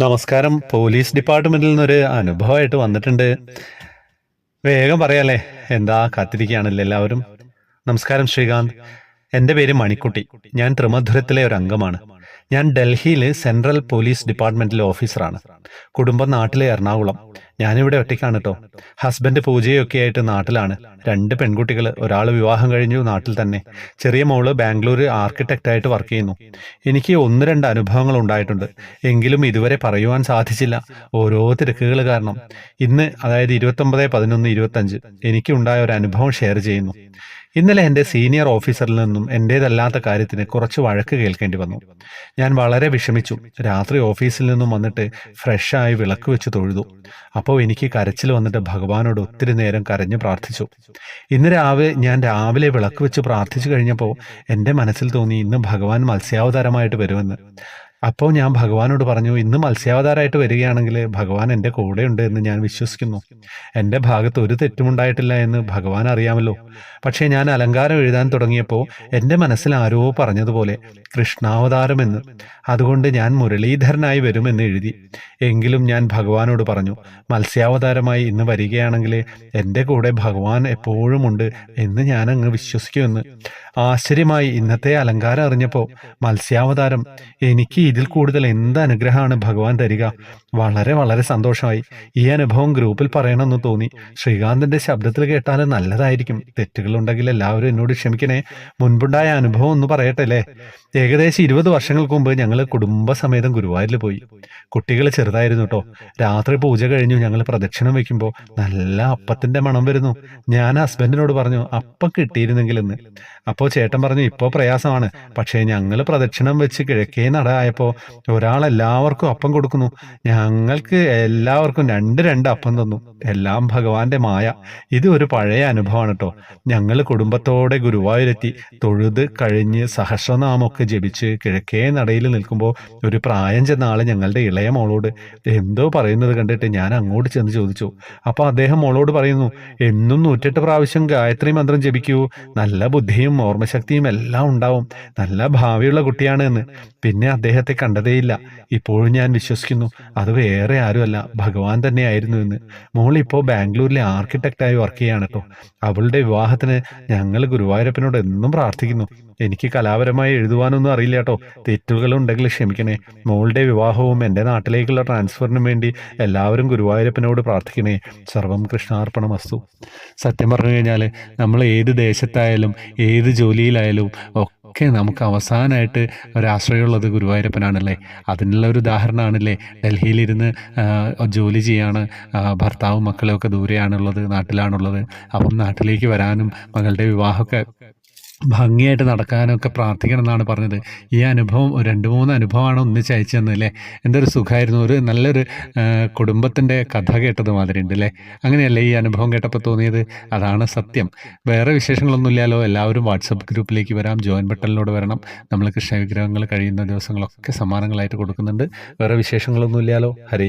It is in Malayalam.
നമസ്കാരം. പോലീസ് ഡിപ്പാർട്ട്മെന്റിൽ നിന്നൊരു അനുഭവമായിട്ട് വന്നിട്ടുണ്ട്. വേഗം പറയാലേ എന്താ കാത്തിരിക്കുകയാണല്ലോ എല്ലാവരും? നമസ്കാരം ശ്രീകാന്ത്. എന്റെ പേര് മണിക്കുട്ടി. ഞാൻ ത്രിമധുരത്തിലെ ഒരു അംഗമാണ്. ഞാൻ ഡൽഹിയിലെ സെൻട്രൽ പോലീസ് ഡിപ്പാർട്ട്മെന്റിലെ ഓഫീസറാണ്. കുടുംബം നാട്ടിലെ എറണാകുളം. ഞാനിവിടെ ഒറ്റയ്ക്കാണ് കേട്ടോ ഹസ്ബൻഡ് പൂജയൊക്കെ ആയിട്ട് നാട്ടിലാണ്. രണ്ട് പെൺകുട്ടികൾ ഒരാൾ വിവാഹം കഴിഞ്ഞു നാട്ടിൽ തന്നെ. ചെറിയ മോൾ ബാംഗ്ലൂർ ആർക്കിടെക്റ്റ് ആയിട്ട് വർക്ക് ചെയ്യുന്നു. എനിക്ക് ഒന്ന് രണ്ട് അനുഭവങ്ങൾ ഉണ്ടായിട്ടുണ്ട്. എങ്കിലും ഇതുവരെ പറയുവാൻ സാധിച്ചില്ല. ഓരോ തിരക്കുകൾ കാരണം. ഇന്ന് അതായത് ഇരുപത്തൊമ്പത് പതിനൊന്ന് ഇരുപത്തഞ്ച് എനിക്കുണ്ടായ ഒരു അനുഭവം ഷെയർ ചെയ്യുന്നു. ഇന്നലെ എന്റെ സീനിയർ ഓഫീസറിൽ നിന്നും എന്റേതല്ലാത്ത കാര്യത്തിന് കുറച്ച് വഴക്ക് കേൾക്കേണ്ടി വന്നു. ഞാൻ വളരെ വിഷമിച്ചു. രാത്രി ഓഫീസിൽ നിന്നും വന്നിട്ട് ഫ്രഷായി വിളക്ക് വെച്ച് തൊഴുതു. അപ്പോൾ എനിക്ക് കരച്ചിൽ വന്നിട്ട് ഭഗവാനോട് ഒത്തിരി നേരം കരഞ്ഞു പ്രാർത്ഥിച്ചു. ഇന്ന് രാവിലെ ഞാൻ രാവിലെ വിളക്ക് വെച്ച് പ്രാർത്ഥിച്ചു കഴിഞ്ഞപ്പോൾ എന്റെ മനസ്സിൽ തോന്നി ഇന്ന് ഭഗവാൻ മത്സ്യാവതാരമായിട്ട് വരുമെന്ന്. അപ്പോൾ ഞാൻ ഭഗവാനോട് പറഞ്ഞു ഇന്ന് മത്സ്യാവതാരമായിട്ട് വരികയാണെങ്കിൽ ഭഗവാൻ എന്റെ കൂടെയുണ്ട് എന്ന് ഞാൻ വിശ്വസിക്കുന്നു. എന്റെ ഭാഗത്ത് ഒരു തെറ്റുമുണ്ടായിട്ടില്ല എന്ന് ഭഗവാൻ അറിയാമല്ലോ. പക്ഷേ ഞാൻ അലങ്കാരം എഴുതാൻ തുടങ്ങിയപ്പോൾ എന്റെ മനസ്സിൽ ആരോ പറഞ്ഞതുപോലെ കൃഷ്ണാവതാരമെന്ന് അതുകൊണ്ട് ഞാൻ മുരളീധരനായി വരുമെന്ന് എഴുതി. എങ്കിലും ഞാൻ ഭഗവാനോട് പറഞ്ഞു മത്സ്യാവതാരമായി ഇന്ന് വരികയാണെങ്കിൽ എന്റെ കൂടെ ഭഗവാൻ എപ്പോഴും ഉണ്ട് എന്ന് ഞാൻ അങ്ങ് വിശ്വസിക്കുമെന്ന്. ആശ്ചര്യമായി ഇന്നത്തെ അലങ്കാരം അറിഞ്ഞപ്പോൾ മത്സ്യാവതാരം എനിക്ക് ഇതിൽ കൂടുതൽ എന്ത് അനുഗ്രഹമാണ് ഭഗവാൻ തരിക? വളരെ വളരെ സന്തോഷമായി. ഈ അനുഭവം ഗ്രൂപ്പിൽ പറയണമെന്ന് തോന്നി. ശ്രീകാന്തിന്റെ ശബ്ദത്തിൽ കേട്ടാൽ നല്ലതായിരിക്കും. തെറ്റുകളുണ്ടെങ്കിൽ എല്ലാവരും എന്നോട് ക്ഷമിക്കണേ. മുൻപുണ്ടായ അനുഭവം ഒന്ന് പറയട്ടെ അല്ലേ? ഏകദേശം ഇരുപത് വർഷങ്ങൾക്ക് മുമ്പ് ഞങ്ങൾ കുടുംബസമേതം ഗുരുവായൂരിൽ പോയി. കുട്ടികൾ ചെറുതായിരുന്നു കേട്ടോ. രാത്രി പൂജ കഴിഞ്ഞു. ഞങ്ങൾ പ്രദക്ഷിണം വെക്കുമ്പോൾ നല്ല അപ്പത്തിന്റെ മണം വരുന്നു. ഞാൻ ഹസ്ബൻഡിനോട് പറഞ്ഞു അപ്പം കിട്ടിയിരുന്നെങ്കിലെന്ന്. അപ്പോൾ ചേട്ടൻ പറഞ്ഞു ഇപ്പോൾ പ്രയാസമാണ്. പക്ഷേ ഞങ്ങൾ പ്രദക്ഷിണം വെച്ച് കിഴക്കേ നടയായപ്പോൾ ഒരാൾ എല്ലാവർക്കും അപ്പം കൊടുക്കുന്നു. ഞങ്ങൾക്ക് എല്ലാവർക്കും രണ്ട് രണ്ട് അപ്പം തന്നു. എല്ലാം ഭഗവാന്റെ മായ. ഇത് ഒരു പഴയ അനുഭവമാണ് കേട്ടോ ഞങ്ങൾ കുടുംബത്തോടെ ഗുരുവായൂരെത്തി തൊഴുത് കഴിഞ്ഞ് സഹസ്രനാമൊക്കെ ജപിച്ച് കിഴക്കേ നടയിൽ നിൽക്കുമ്പോൾ ഒരു പ്രായം ചെന്ന ആൾ ഞങ്ങളുടെ ഇളയ മോളോട് എന്തോ പറയുന്നത് കണ്ടിട്ട് ഞാൻ അങ്ങോട്ട് ചെന്ന് ചോദിച്ചു. അപ്പോൾ അദ്ദേഹം മോളോട് പറയുന്നു എന്നും നൂറ്റെട്ട് പ്രാവശ്യം ഗായത്രി മന്ത്രം ജപിക്കൂ. നല്ല ബുദ്ധിയും ഓർമ്മശക്തിയും എല്ലാം ഉണ്ടാവും. നല്ല ഭാവിയുള്ള കുട്ടിയാണ് എന്ന്. പിന്നെ അദ്ദേഹത്തെ കണ്ടതേയില്ല. ഇപ്പോഴും ഞാൻ വിശ്വസിക്കുന്നു. അത് വേറെ ആരുമല്ല. ഭഗവാൻ തന്നെയായിരുന്നു എന്ന്. മോൾ ഇപ്പോൾ ബാംഗ്ലൂരിലെ ആർക്കിടെക്റ്റായി വർക്ക് ചെയ്യാണ് കേട്ടോ അവളുടെ വിവാഹത്തിന് ഞങ്ങൾ ഗുരുവായൂരപ്പനോട് എന്നും പ്രാർത്ഥിക്കുന്നു. എനിക്ക് കലാപരമായി എഴുതുവാനൊന്നും അറിയില്ല കേട്ടോ തെറ്റുകൾ ഉണ്ടെങ്കിൽ ക്ഷമിക്കണേ. മോളുടെ വിവാഹവും എന്റെ നാട്ടിലേക്കുള്ള ട്രാൻസ്ഫറിനും വേണ്ടി എല്ലാവരും ഗുരുവായൂരപ്പനോട് പ്രാർത്ഥിക്കണേ. സർവം കൃഷ്ണാർപ്പണം വസ്തു സത്യം പറഞ്ഞു കഴിഞ്ഞാൽ നമ്മൾ ഏത് ദേശത്തായാലും ഏത് ജോലിയിലായാലും ഒക്കെ നമുക്ക് അവസാനമായിട്ട് ഒരാശ്രയമുള്ളത് ഗുരുവായൂരപ്പനാണല്ലേ? അതിനുള്ള ഒരു ഉദാഹരണമാണല്ലേ? ഡൽഹിയിലിരുന്ന് ജോലി ചെയ്യാണ് ഭർത്താവും മക്കളും ഒക്കെ ദൂരെയാണുള്ളത് നാട്ടിലാണുള്ളത്. അപ്പം നാട്ടിലേക്ക് വരാനും മകളുടെ വിവാഹമൊക്കെ ഭംഗിയായിട്ട് നടക്കാനൊക്കെ പ്രാർത്ഥിക്കണം എന്നാണ് പറഞ്ഞത്. ഈ അനുഭവം രണ്ട് മൂന്ന് അനുഭവമാണ് ഒന്നിച്ച് അയച്ചു തന്നല്ലേ എന്തൊരു സുഖമായിരുന്നു. ഒരു നല്ലൊരു കുടുംബത്തിന്റെ കഥ കേട്ടത് മാതിരി ഉണ്ട് അല്ലേ? അങ്ങനെയല്ലേ ഈ അനുഭവം കേട്ടപ്പോൾ തോന്നിയത്? അതാണ് സത്യം. വേറെ വിശേഷങ്ങളൊന്നുമില്ലല്ലോ. എല്ലാവരും വാട്സപ്പ് ഗ്രൂപ്പിലേക്ക് വരാം. ജോയിൻ ബട്ടണിലൂടെ വരണം. നമ്മൾ കൃഷ്ണ വിഗ്രഹങ്ങൾ കഴിയുന്ന ദിവസങ്ങളൊക്കെ സമ്മാനങ്ങളായിട്ട് കൊടുക്കുന്നുണ്ട്. വേറെ വിശേഷങ്ങളൊന്നുമില്ലല്ലോ. ഹരേ